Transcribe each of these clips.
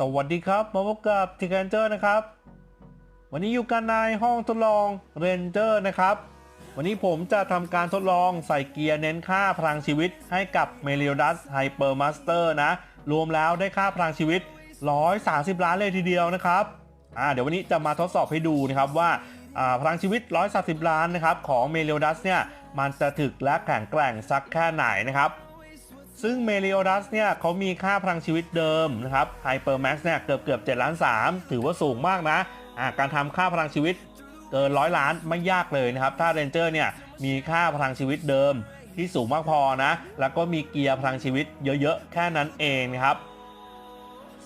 สวัสดีครับ มาพบกับทีเรนเจอร์นะครับ วันนี้อยู่กันในห้องทดลองเรนเจอร์นะครับ วันนี้ผมจะทำการทดลองใส่เกียร์เน้นค่าพลังชีวิตให้กับเมลิโอดัสไฮเปอร์มาสเตอร์นะ รวมแล้วได้ค่าพลังชีวิต 130 ล้านเลยทีเดียวนะครับอ่าเดี๋ยววันนี้จะมาทดสอบให้ดูนะครับว่าอ่าพลังชีวิต 130 ล้านนะครับของเมลิโอดัสเนี่ยมันจะถึกและแข็งแกร่งสักแค่ไหนนะครับ ซึ่งเมลิโอดัสเนี่ยเขามีค่าพลังชีวิตเดิมนะครับไฮเปอร์แม็กซ์เนี่ยเกือบเกือบ7ล้าน3 ถือว่าสูงมากนะะการทำค่าพลังชีวิตเกินร้อยล้านไม่ยากเลยนะครับ ถ้าเรนเจอร์เนี่ยมีค่าพลังชีวิตเดิมที่สูงมากพอนะ แล้วก็มีเกียร์พลังชีวิตเยอะๆ แค่นั้นเองนะครับ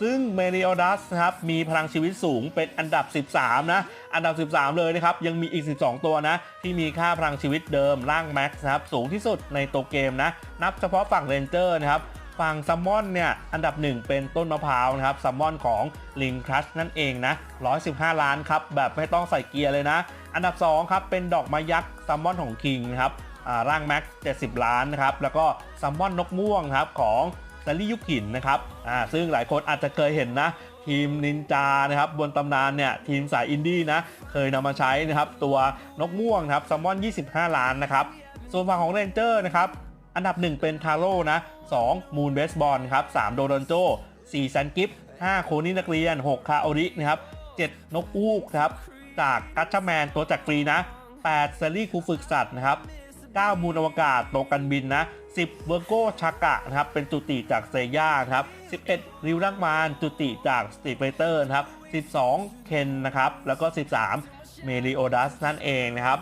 ซึ่งเมริโอดัสนะครับมีพลังชีวิตสูงเป็นอันดับ 13 นะ อันดับ 13 เลยนะครับ ยังมีอีก 12 ตัวนะ ที่มีค่าพลังชีวิตเดิมร่างแม็กซ์นะครับ สูงที่สุดในตัวเกมนะ นับเฉพาะฝั่งเรนเจอร์นะครับฝั่งซัมมอนเนี่ยอันดับ 1 เป็นต้นมะพร้าวนะครับซัมมอนของลิงครัชนั่นเองนะ115 ล้านครับแบบไม่ต้องใส่เกียร์เลยนะ อันดับ 2 ครับเป็นดอกไม้ยักษ์ซัมมอนของคิงนะครับอ่าร่างแม็กซ์70 ล้านนะครับแล้วก็ซัมมอนนกม่วงครับของ ซาริยุกินนะครับอ่าซึ่งหลายคนอาจจะเคยเห็นนะ ทีมนินจานะครับบนตำนานเนี่ยทีมสายอินดี้นะเคยนำมาใช้นะครับตัวนกม่วงครับซัมมอน 25 ล้านนะครับส่วนฝั่งของเรนเจอร์นะครับอันดับ 1 เป็นทาโร่นะ2มูนเบสบอลครับ3โดดอนโจ4ซันกิฟ5โคนี่นักเรียน 6 คาโอรินะครับ7นกอูกครับจากกัตชแมนตัวจากฟรีนะ8เซรี่ครูฝึกสัตว์นะครับ 9 มูลอวกาศโตวกันบินนะ 10 เวอร์โกชากะนะครับเป็นจุติจากเซย่าครับ 11 ริวรักมานจุติจากสตีเฟเตอร์นะครับ 12 เคนนะครับ แล้วก็ 13 เมริโอดัสนั่นเองนะครับ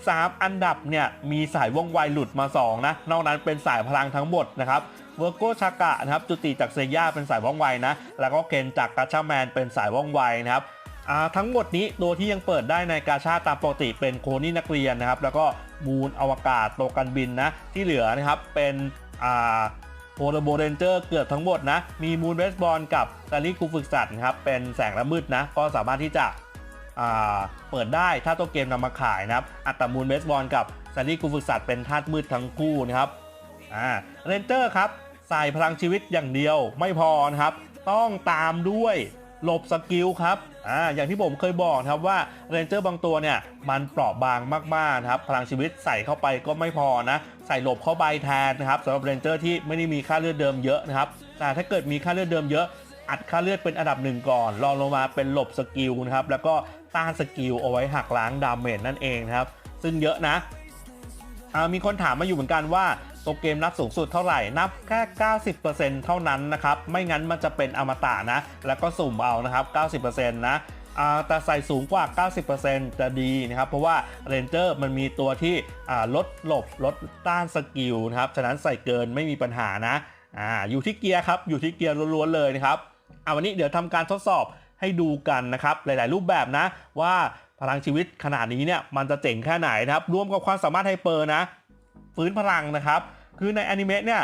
13 อันดับเนี่ยมีสายว่องไวหลุดมา 2 นะ นอกนั้นเป็นสายพลังทั้งหมดนะครับเวอร์โกชากะนะครับจุติจากเซย่าเป็นสายว่องไวนะ แล้วก็เคนจากกาชาแมนเป็นสายว่องไวนะครับทั้งหมดนี้ตัวที่ยังเปิดได้ในกาชาตามปกติเป็นโคนี่นักเรียนนะครับ แล้วก็ มูนอวกาศโตกันบินนะ ที่เหลือนะครับเป็นอ่าโพลโบเรนเจอร์เกือบทั้งหมดนะ มีมูนเบสบอลกับซารีคูฝึกสัตว์นะครับ เป็นแสงและมืดนะ ก็สามารถที่จะอ่าเปิดได้ถ้าตัวเกมนำมาขายนะครับ อัตมูลเบสบอลกับซันนี่กูฝึกสัตว์เป็นธาตุมืดทั้งคู่นะครับอ่าเรนเจอร์ครับใส่พลังชีวิตอย่างเดียวไม่พอนะครับ ต้องตามด้วย หลบสกิลครับอ่าอย่างที่ผมเคยบอกครับว่าเรนเจอร์บางตัวเนี่ยมันเปราะบางมากๆครับพลังชีวิตใส่เข้าไปก็ไม่พอนะ ใส่หลบเข้าไปแทนนะครับสำหรับเรนเจอร์ที่ไม่ได้มีค่าเลือดเดิมเยอะนะครับแต่ถ้าเกิดมีค่าเลือดเดิมเยอะอัดค่าเลือดเป็นอันดับหนึ่งก่อนรองลงมาเป็นหลบสกิลนะครับแล้วก็ต้านสกิลเอาไว้หักล้างดาเมจนั่นเองนะครับ ซึ่งเยอะนะมีคนถามมาอยู่เหมือนกันว่า ตัวเกมนับสูงสุดเท่าไหร่นับแค่ 90%เท่านั้นนะครับ ไม่งั้นมันจะเป็นอมตะนะ แล้วก็สุ่มเอานะครับ 90%นะแต่ใส่สูงกว่า 90%จะดีนะครับ เพราะว่าเรนเจอร์มันมีตัวที่ลดหลบลดต้านสกิลนะครับ ฉะนั้นใส่เกินไม่มีปัญหานะออยู่ที่เกียร์ครับ อยู่ที่เกียร์ล้วนๆเลยนะครับอะวันนี้เดี๋ยวทำการทดสอบให้ดูกันนะครับ หลาย ๆ รูปแบบนะว่าพลังชีวิตขนาดนี้เนี่ยมันจะเจ๋งแค่ไหนนะครับ รวมกับความสามารถไฮเปอร์นะ ฟื้นพลังนะครับ คือในอนิเมะเนี่ย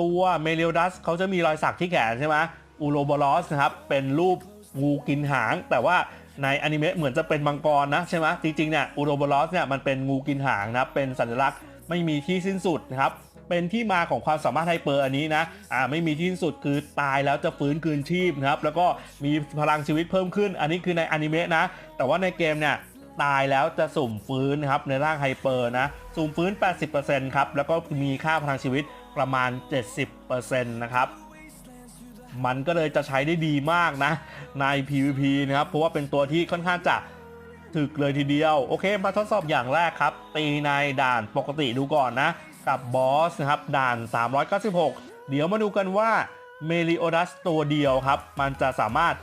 ตัวเมเลียดัสเขาจะมีรอยสักที่แขนใช่ไหมอูโรบอลอสนะครับ เป็นรูปงูกินหาง แต่ว่าในอนิเมะเหมือนจะเป็นมังกรนะใช่ไหมจริงๆเนี่ยอูโรบอลอสเนี่ยมันเป็นงูกินหางนะเป็นสัญลักษณ์ไม่มีที่สิ้นสุดนะครับเป็นที่มาของความสามารถไฮเปอร์อันนี้นะ อ่า ไม่มีที่สิ้นสุดคือตายแล้วจะฟื้นคืนชีพนะครับ แล้วก็มีพลังชีวิตเพิ่มขึ้น อันนี้คือในอนิเมะนะ แต่ว่าในเกมเนี่ย ตายแล้วจะสุ่มฟื้นครับในร่างไฮเปอร์นะ สุ่มฟื้น 80%ครับ แล้วก็มีค่าพลังชีวิตประมาณ 70%นะครับมันก็เลยจะใช้ได้ดีมากนะ ใน PVP นะครับ เพราะว่าเป็นตัวที่ค่อนข้างจะถึกเลยทีเดียว โอเค มาทดสอบอย่างแรกครับ ตีในด่านปกติดูก่อนนะ กับบอสนะครับ ด่าน 396 เดี๋ยวมาดูกันว่าเมลิโอดัสตัวเดียวครับ มันจะสามารถ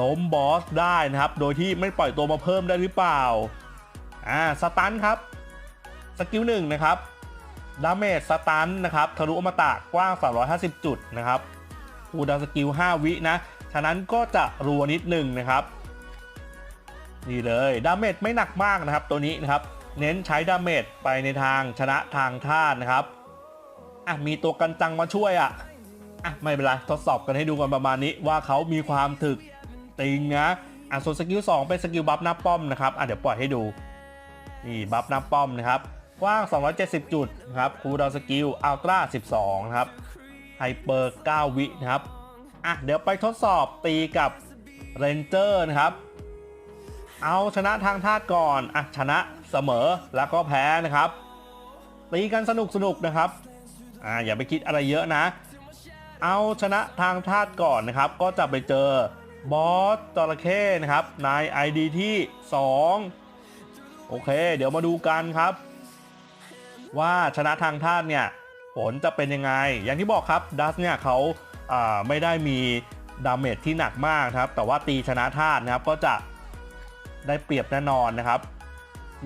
ล้มบอสได้นะครับ โดยที่ไม่ปล่อยตัวมาเพิ่มได้หรือเปล่า อ่า สตันครับ สกิลหนึ่งนะครับ ดาเมจสตันนะครับ ทะลุอมตะกว้าง 350 จุดนะครับคูดาวสกิล 5 วินะ ฉะนั้นก็จะรัวนิดหนึ่งนะครับ นี่เลย ดาเมจไม่หนักมากนะครับ ตัวนี้นะครับ เน้นใช้ดาเมจไปในทางชนะทางท่านนะครับ อะ มีตัวกันจังมาช่วยอะ อะ ไม่เป็นไร ทดสอบกันให้ดูกันประมาณนี้ว่าเขามีความถึก ติงนะอะส่วนสกิล2เป็นสกิลบัฟหน้าป้อมนะครับอะเดี๋ยวปล่อยให้ดูนี่บัฟหน้าป้อมนะครับกว้าง 270 จุดนะครับคูลดาวสกิลอัลตร้า12 นะครับไฮเปอร์ 9 วินะครับอะเดี๋ยวไปทดสอบตีกับเรนเจอร์นะครับ เอาชนะทางธาตุก่อนอะชนะเสมอแล้วก็แพ้นะครับ ตีกันสนุกสนุกนะครับอ่าอย่าไปคิดอะไรเยอะนะ เอาชนะทางธาตุก่อนนะครับ ก็จะไปเจอ บอสจระเข้นะครับใน ID ที่ 2 โอเค เดี๋ยวมาดูกันครับ ว่าชนะทางธาตุเนี่ยผลจะเป็นยังไง อย่างที่บอกครับดัสเนี่ยเขาาไม่ได้มีดาเมจที่หนักมากครับ แต่ว่าตีชนะธาตุนะครับก็จะได้เปรียบแน่นอนนะครับ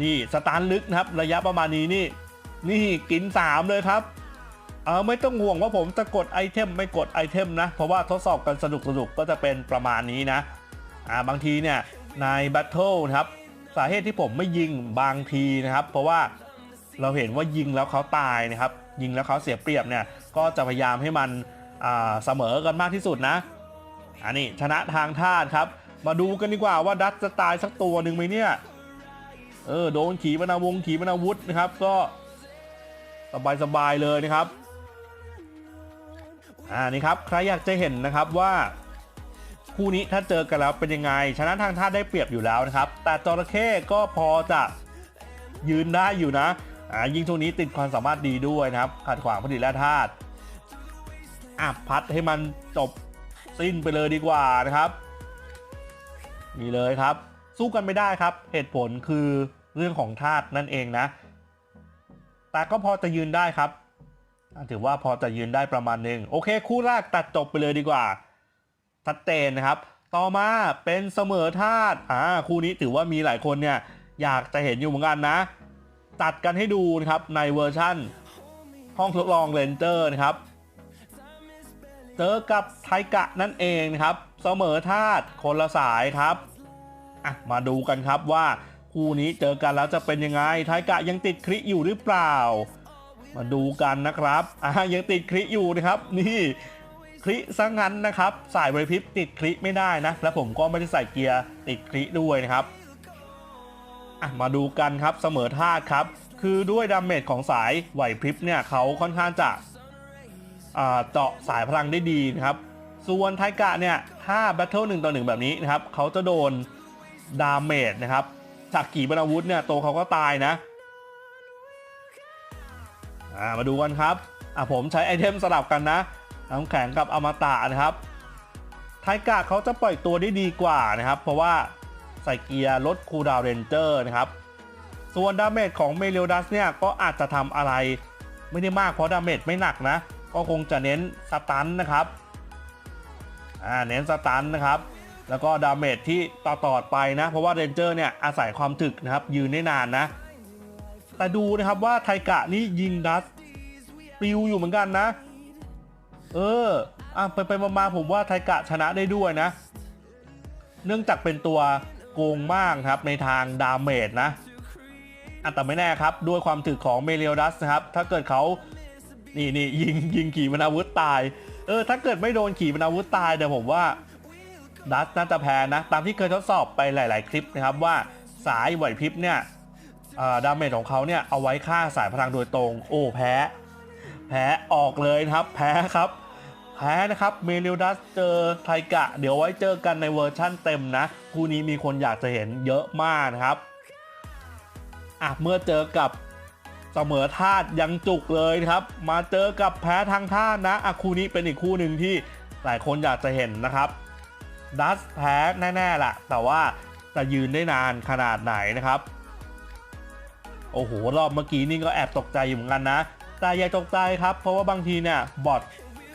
นี่สตาร์ลึกนะครับ ระยะประมาณนี้นี่ นี่กิน 3 เลยครับ เออไม่ต้องห่วงว่าผมจะกดไอเทมไม่กดไอเทมนะ เพราะว่าทดสอบกันสนุกสนุกก็จะเป็นประมาณนี้นะอ่าบางทีเนี่ยในแบทเทิลนะครับสาเหตุที่ผมไม่ยิงบางทีนะครับ เพราะว่าเราเห็นว่ายิงแล้วเขาตายนะครับ ยิงแล้วเขาเสียเปรียบเนี่ยก็จะพยายามให้มันอ่าเสมอกันมากที่สุดนะอันนี้ชนะทางธาครับ มาดูกันดีกว่าว่าดัตจะตายสักตัวหนึ่งไหมเนี่ยเออโดนขี่ปนาวงขี่ปนาวุธนะครับ ก็สบายๆเลยนะครับ อ่านี่ครับใครอยากจะเห็นนะครับว่าคู่นี้ถ้าเจอกันแล้วเป็นยังไง ชนะทางท่าได้เปรียบอยู่แล้วนะครับ แต่จระเข้ก็พอจะยืนได้อยู่นะอ่ายิงช่วงนี้ติดความสามารถดีด้วยนะครับขัดขวางผลิตและธาตุอะพัดให้มันจบสิ้นไปเลยดีกว่านะครับนี่เลยครับ สู้กันไม่ได้ครับ เหตุผลคือเรื่องของธาตุนั่นเองนะ แต่ก็พอจะยืนได้ครับ ถือว่าพอจะยืนได้ประมาณหนึ่งโอเค คู่แรกตัดจบไปเลยดีกว่าชัดเจนนะครับ ต่อมาเป็นเสมอธาตุอ่าคู่นี้ถือว่ามีหลายคนเนี่ยอยากจะเห็นอยู่เหมือนกันนะ ตัดกันให้ดูนะครับในเวอร์ชั่น ห้องทดลองเรนเจอร์นะครับเจอกับไทกะนั่นเองนะครับ เสมอธาตุคนละสายครับอะมาดูกันครับว่าคู่นี้เจอกันแล้วจะเป็นยังไงไทกะยังติดคริอยู่หรือเปล่า มาดูกันนะครับอ่ายังติดคลิอยู่นะครับ นี่คลิซะงั้นนะครับสายไวพริบติดคลิไม่ได้นะ และผมก็ไม่ได้ใส่เกียร์ติดคลิด้วยนะครับอะมาดูกันครับเสมอธาครับ คือด้วยดาเมจของสายไหวพริบเนี่ยเขาค่อนข้างจะอ่าเจาะสายพลังได้ดีนะครับ ส่วนไทกะเนี่ยถ้าแบทเทิลหนึ่งต่อหนึ่งแบบนี้นะครับเขาจะโดนดาเมจนะครับจากขีปนาวุธเนี่ยตัวเขาก็ตายนะ อ่ามาดูกันครับอะผมใช้ไอเทมสลับกันนะน้ำแข็งกับอมตะนะครับไทกะเขาจะปล่อยตัวได้ดีกว่านะครับ เพราะว่าใส่เกียร์ลดคูดาวเรนเจอร์นะครับ ส่วนดาเมจของเมเลดัสเนี่ยก็อาจจะทำอะไรไม่ได้มากเพราะดาเมจไม่หนักนะ ก็คงจะเน้นสตันนะครับอ่าเน้นสตันนะครับ แล้วก็ดาเมจที่ต่อต่อไปนะ เพราะว่าเรนเจอร์เนี่ยอาศัยความถึกนะครับยืนได้นานนะ แต่ดูนะครับว่าไทกะนี่ยิงดัสปลิวอยู่เหมือนกันนะ เอออะไปไปมาๆผมว่าไทกะชนะได้ด้วยนะ เนื่องจากเป็นตัวโกงมากครับในทางดาเมจนะอแต่ไม่แน่ครับด้วยความถึกของเมเรียดัสนะครับ ถ้าเกิดเขานี่นี่ยิงยิงขี่มนาวุธตาย เออ ถ้าเกิดไม่โดนขี่มนาวุธตายเดี๋ยวผมว่าดัสน่าจะแพ้นะ ตามที่เคยทดสอบไปหลาย ๆ คลิปนะครับว่าสายไหวพริบเนี่ย ดาเมจของเขาเนี่ยเอาไว้ฆ่าสายพลังโดยตรง โอ้แพ้ แพ้ออกเลยนะครับ แพ้ครับ แพ้นะครับเมลิลดัสเจอไทกะ เดี๋ยวไว้เจอกันในเวอร์ชั่นเต็มนะ คู่นี้มีคนอยากจะเห็นเยอะมากนะครับอะเมื่อเจอกับเสมอธาตุยังจุกเลยครับ มาเจอกับแพ้ทางธาตุนะอะคู่นี้เป็นอีกคู่หนึ่งที่หลายคนอยากจะเห็นนะครับดัสแพ้แน่ๆล่ะแต่ว่าจะยืนได้นานขนาดไหนนะครับ โอ้โห รอบเมื่อกี้นี่ก็แอบตกใจอยู่เหมือนกันนะ แต่อย่าตกใจครับ เพราะว่าบางทีเนี่ยบอท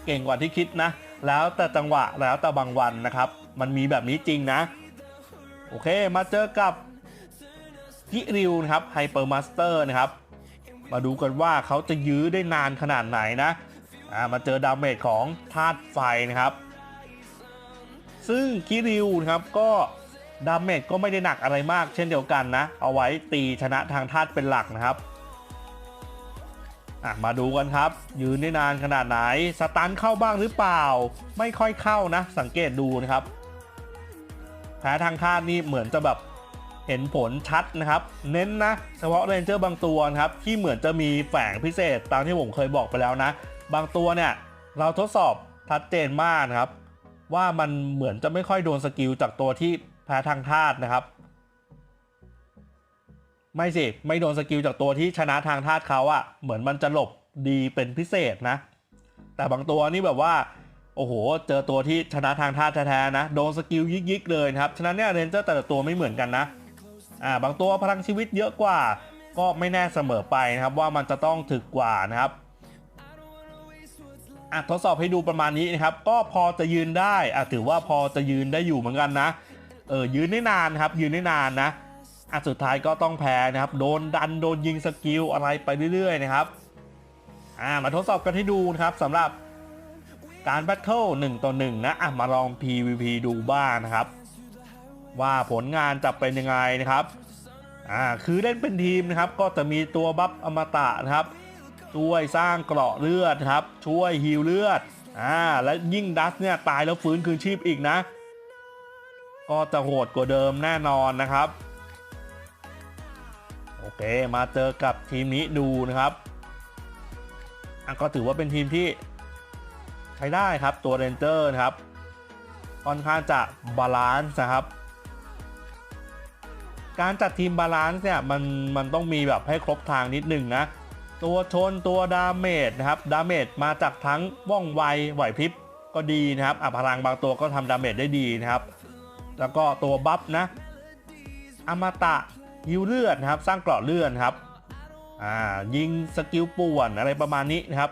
เก่งกว่าที่คิดนะ แล้วแต่จังหวะแล้วแต่บางวันนะครับ มันมีแบบนี้จริงนะ โอเคมาเจอกับกิริวนะครับไฮเปอร์มาสเตอร์นะครับ มาดูกันว่าเขาจะยื้อได้นานขนาดไหนนะมาเจอดาเมจของธาตุไฟนะครับ ซึ่งกิริวนะครับก็ ดาเมจก็ไม่ได้หนักอะไรมากเช่นเดียวกันนะ เอาไว้ตีชนะทางธาตุเป็นหลักนะครับอะมาดูกันครับ ยืนได้นานขนาดไหน สตันเข้าบ้างหรือเปล่า ไม่ค่อยเข้านะ สังเกตดูนะครับ แพ้ทางธาตุนี่เหมือนจะแบบเห็นผลชัดนะครับ เน้นนะ เฉพาะเรนเจอร์บางตัวนะครับ ที่เหมือนจะมีแฝงพิเศษตามที่ผมเคยบอกไปแล้วนะ บางตัวเนี่ย เราทดสอบชัดเจนมากนะครับ ว่ามันเหมือนจะไม่ค่อยโดนสกิลจากตัวที่ แพ้ทางธาตุนะครับ ไม่สิ ไม่โดนสกิลจากตัวที่ชนะทางธาตุเขาอะเหมือนมันจะหลบดีเป็นพิเศษนะ แต่บางตัวนี่แบบว่าโอ้โห เจอตัวที่ชนะทางธาตุแท้ๆนะ โดนสกิลยิกๆเลยครับ ฉะนั้นเนี่ยเรนเจอร์แต่ละตัวไม่เหมือนกันนะ อ่า บางตัวพลังชีวิตเยอะกว่า ก็ไม่แน่เสมอไปนะครับว่ามันจะต้องถึกกว่านะครับ อะทดสอบให้ดูประมาณนี้นะครับ ก็พอจะยืนได้ อะถือว่าพอจะยืนได้อยู่เหมือนกันนะ เออยืนได้นานครับ ยืนได้นานนะอะสุดท้ายก็ต้องแพ้นะครับ โดนดันโดนยิงสกิลอะไรไปเรื่อยๆนะครับอ่ามาทดสอบกันให้ดูนะครับสำหรับการแบทเทิล1ต่อ1นะอะมาลอง PVP ดูบ้างนะครับ ว่าผลงานจะเป็นยังไงนะครับอ่าคือเล่นเป็นทีมนะครับ ก็จะมีตัวบัฟอมตะนะครับ ช่วยสร้างเกราะเลือดครับ ช่วยฮีลเลือดอ่าและยิ่งดัสเนี่ยตายแล้วฟื้นคืนชีพอีกนะ ก็จะโหดกว่าเดิมแน่นอนนะครับ โอเคมาเจอกับทีมนี้ดูนะครับอะก็ถือว่าเป็นทีมที่ใช้ได้ครับตัวเรนเจอร์นะครับค่อนข้างจะบาลานซ์นะครับ การจัดทีมบาลานซ์เนี่ยมันมันต้องมีแบบให้ครบทางนิดหนึ่งนะ ตัวชนตัวดาเมจนะครับดาเมจมาจากทั้งว่องไวไหวพริบก็ดีนะครับอะพลังบางตัวก็ทำดาเมจได้ดีนะครับ แล้วก็ตัวบัฟนะอมตะยิวเลือดนะครับ สร้างเกราะเลือดครับอ่ายิงสกิลป่วนอะไรประมาณนี้นะครับ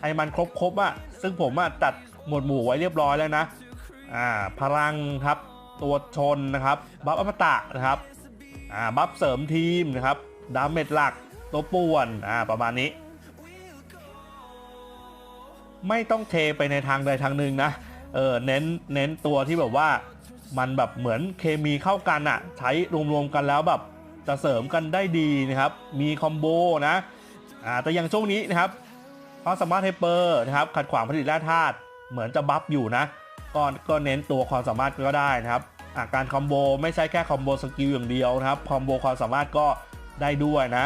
ให้มันครบครบๆอะ่ะซึ่งผมอะจัดหมวดหมู่ไว้เรียบร้อยแล้วนะอ่าพลังครับตัวชนนะครับบัฟอมตะนะครับอ่าบัฟเสริมทีมนะครับดาเมจหลักตัวป่วนอ่าประมาณนี้ ไม่ต้องเทไปในทางใดทางหนึ่งนะเออเน้นเน้นตัวที่แบบว่า มันแบบเหมือนเคมีเข้ากันอะใช้รวมๆกันแล้วแบบจะเสริมกันได้ดีนะครับ มีคอมโบนะอ่าแต่อย่างช่วงนี้นะครับความสามารถไฮเปอร์นะครับขัดขวางผลิตแร่ธาตุเหมือนจะบัฟอยู่นะก็ก็เน้นตัวความสามารถก็ได้นะครับอาการคอมโบไม่ใช่แค่คอมโบสกิลอย่างเดียวนะครับคอมโบความสามารถก็ได้ด้วยนะ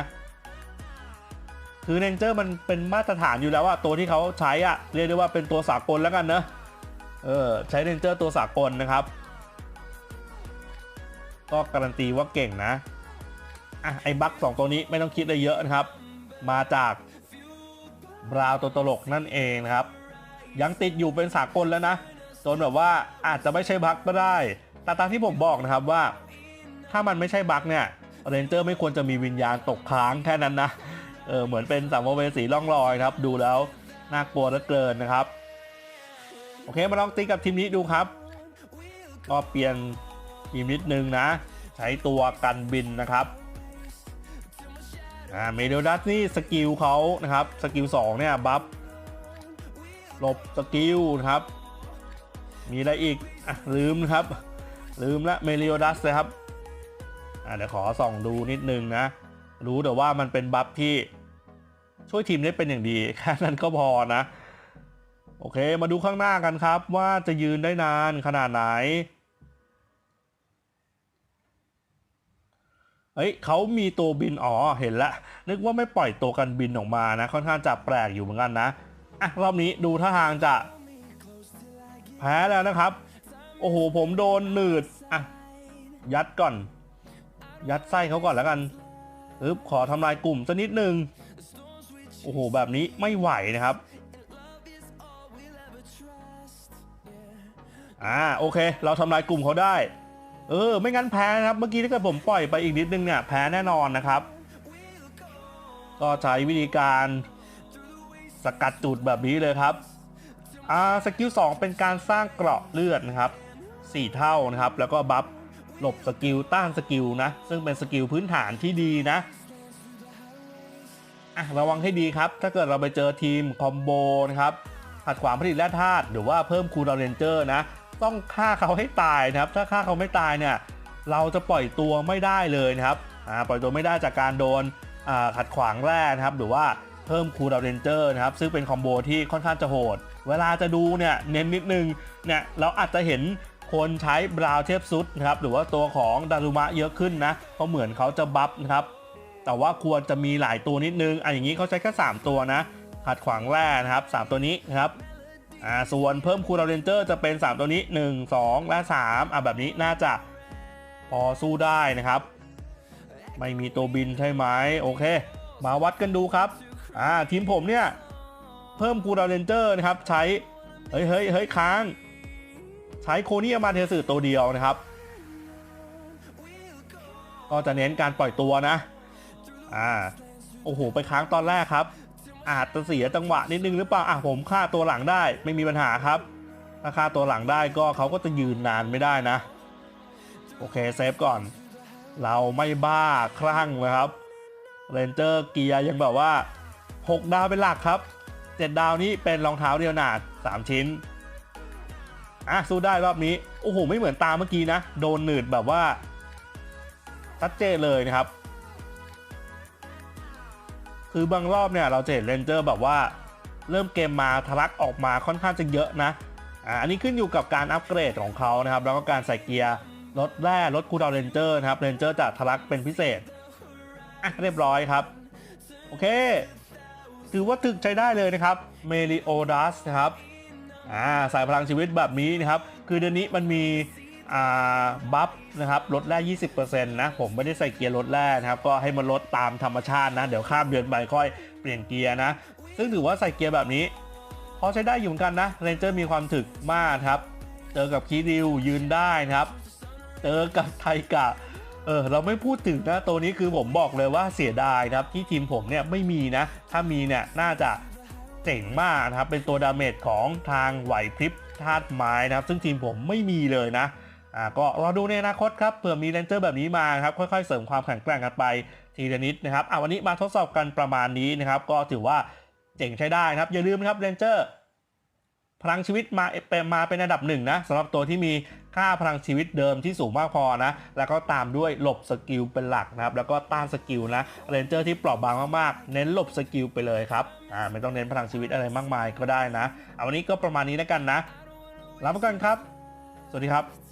คือเรนเจอร์มันเป็นมาตรฐานอยู่แล้วว่าตัวที่เขาใช้อะเรียกได้ว่าเป็นตัวสากลแล้วกันเนอะเออใช้เรนเจอร์ตัวสากลนะครับ ก็การันตีว่าเก่งนะอะไอ้บัคสองตัวนี้ไม่ต้องคิดอะไรเยอะนะครับ มาจากบราวตัวตลกนั่นเองนะครับ ยังติดอยู่เป็นสากลแล้วนะจนแบบว่าอาจจะไม่ใช่บัคก็ได้ แต่ตามที่ผมบอกนะครับว่า ถ้ามันไม่ใช่บัคเนี่ยเรนเจอร์ไม่ควรจะมีวิญญาณตกค้างแค่นั้นนะเออเหมือนเป็นสัมภเวสีล่องลอยครับ ดูแล้วน่ากลัวเหลือเกินนะครับ โอเคมาลองตีกับทีมนี้ดูครับ ก็เปลี่ยน ทีมนิดนึงนะ ใช้ตัวกันบินนะครับอ่าเมเดลดัสนี่สกิลเขานะครับ สกิล2เนี่ยบัฟหลบสกิลนะครับ มีอะไรอีกอะลืมครับ ลืมละเมเดลดัสนะครับอ่าเดี๋ยวขอส่องดูนิดนึงนะ รู้แต่ว่ามันเป็นบัฟที่ช่วยทีมได้เป็นอย่างดีแค่นั้นก็พอนะ โอเคมาดูข้างหน้ากันครับว่าจะยืนได้นานขนาดไหน เฮ้ยเขามีตัวบินอ๋อเห็นแล้วนึกว่าไม่ปล่อยตัวกันบินออกมานะ ค่อนข้างจะแปลกอยู่เหมือนกันนะอะรอบนี้ดูท่าทางจะแพ้แล้วนะครับ โอ้โหผมโดนหนืดอะยัดก่อน ยัดไส้เขาก่อนแล้วกันปึ๊บขอทำลายกลุ่มสักนิดนึงโอ้โหแบบนี้ไม่ไหวนะครับอ่าโอเค เราทำลายกลุ่มเขาได้ เออ ไม่งั้นแพ้นะครับ เมื่อกี้ถ้าเกิดผมปล่อยไปอีกนิดนึงเนี่ยแพ้แน่นอนนะครับ ก็ใช้วิธีการสกัดจุดแบบนี้เลยครับอ่าสกิล2เป็นการสร้างเกราะเลือดนะครับ 4 เท่านะครับ แล้วก็บัฟหลบสกิลต้านสกิลนะ ซึ่งเป็นสกิลพื้นฐานที่ดีนะอะระวังให้ดีครับ ถ้าเกิดเราไปเจอทีมคอมโบนะครับ ขัดขวางผลิตแร่ธาตุหรือว่าเพิ่มคูลดาวน์เรนเจอร์นะ ต้องฆ่าเขาให้ตายนะครับ ถ้าฆ่าเขาไม่ตายเนี่ยเราจะปล่อยตัวไม่ได้เลยนะครับปล่อยตัวไม่ได้จากการโดนขัดขวางแร่นะครับ หรือว่าเพิ่มคูลดาวน์เรนเจอร์นะครับ ซึ่งเป็นคอมโบที่ค่อนข้างจะโหด เวลาจะดูเนี่ยเน้นนิดนึงเนี่ยเราอาจจะเห็นคนใช้บราวเทพซุดนะครับหรือว่าตัวของดารุมะเยอะขึ้นนะเพราะเหมือนเขาจะบัฟนะครับแต่ว่าควรจะมีหลายตัวนิดนึงอันอย่างนี้เขาใช้แค่3ตัวนะขัดขวางแร่นะครับ 3 ตัวนี้นะครับ อ่าส่วนเพิ่มคูลเรนเจอร์จะเป็น 3 ตัวนี้ 1 2 และ 3 อะแบบนี้น่าจะพอสู้ได้นะครับ ไม่มีตัวบินใช่ไหมโอเค มาวัดกันดูครับอ่าทีมผมเนี่ย เพิ่มคูลเรนเจอร์นะครับ ใช้ เฮ้ยเฮ้ยเฮ้ยค้าง ใช้โคนี่มาเทสึตัวเดียวนะครับ ก็จะเน้นการปล่อยตัวนะอ่าโอ้โห ไปค้างตอนแรกครับ อาจจะเสียจังหวะนิดนึงหรือเปล่าอะผมฆ่าตัวหลังได้ไม่มีปัญหาครับถ้าฆ่าตัวหลังได้ก็เขาก็จะยืนนานไม่ได้นะ โอเคเซฟก่อน เราไม่บ้าคลั่งนะครับเรนเจอร์เกียร์ยังแบบว่า 6 ดาวเป็นหลักครับ 7 ดาวนี้เป็นรองเท้าเดียวหนาด 3 ชิ้นอะสู้ได้รอบนี้ โอ้โห ไม่เหมือนตาเมื่อกี้นะ โดนหนืดแบบว่าชัดเจนเลยนะครับ คือบางรอบเนี่ยเราจะเห็นเรนเจอร์แบบว่าเริ่มเกมมาทะลักออกมาค่อนข้างจะเยอะนะอ่าอันนี้ขึ้นอยู่กับการอัปเกรดของเขานะครับ แล้วก็การใส่เกียร์ลดแร่ลดคูดาวเรนเจอร์นะครับเรนเจอร์จะทะลักเป็นพิเศษอะเรียบร้อยครับ โอเค ถือว่าถึกใช้ได้เลยนะครับเมลิโอดัสนะครับอ่าสายพลังชีวิตแบบนี้นะครับ คือเดือนนี้มันมี บัฟนะครับลดแร่20%นะผมไม่ได้ใส่เกียร์ลดแร่นะครับก็ให้มันลดตามธรรมชาตินะ เดี๋ยวข้ามเดือนไปค่อยเปลี่ยนเกียร์นะ ซึ่งถือว่าใส่เกียร์แบบนี้พอใช้ได้อยู่เหมือนกันนะเรนเจอร์มีความถึกมากครับเจอกับคีริวยืนได้นะครับเจอกับไทกะเออเราไม่พูดถึงนะตัวนี้คือผมบอกเลยว่าเสียดายครับที่ทีมผมเนี่ยไม่มีนะ ถ้ามีเนี่ยน่าจะเจ๋งมากนะครับเป็นตัวดาเมจของทางไหวพริบธาตุไม้นะครับ ซึ่งทีมผมไม่มีเลยนะ อ่าก็รอดูในอนาคตครับเผื่อมีเรนเจอร์แบบนี้มาครับค่อยๆ เสริมความแข็งแกร่งกันไปทีละนิดนะครับอ่าวันนี้มาทดสอบกันประมาณนี้นะครับก็ถือว่าเจ๋งใช้ได้นะครับอย่าลืมนะครับเรนเจอร์พลังชีวิตมาเป็นมาเป็นอันดับหนึ่งนะสำหรับตัวที่มีค่าพลังชีวิตเดิมที่สูงมากพอนะ แล้วก็ตามด้วยหลบสกิลเป็นหลักนะครับ แล้วก็ต้านสกิลนะเรนเจอร์ที่เปราะบางมากๆ เน้นหลบสกิลไปเลยครับอ่าไม่ต้องเน้นพลังชีวิตอะไรมากมายก็ได้นะ เอาวันนี้ก็ประมาณนี้แล้วกันนะลาไปก่อนครับ สวัสดีครับ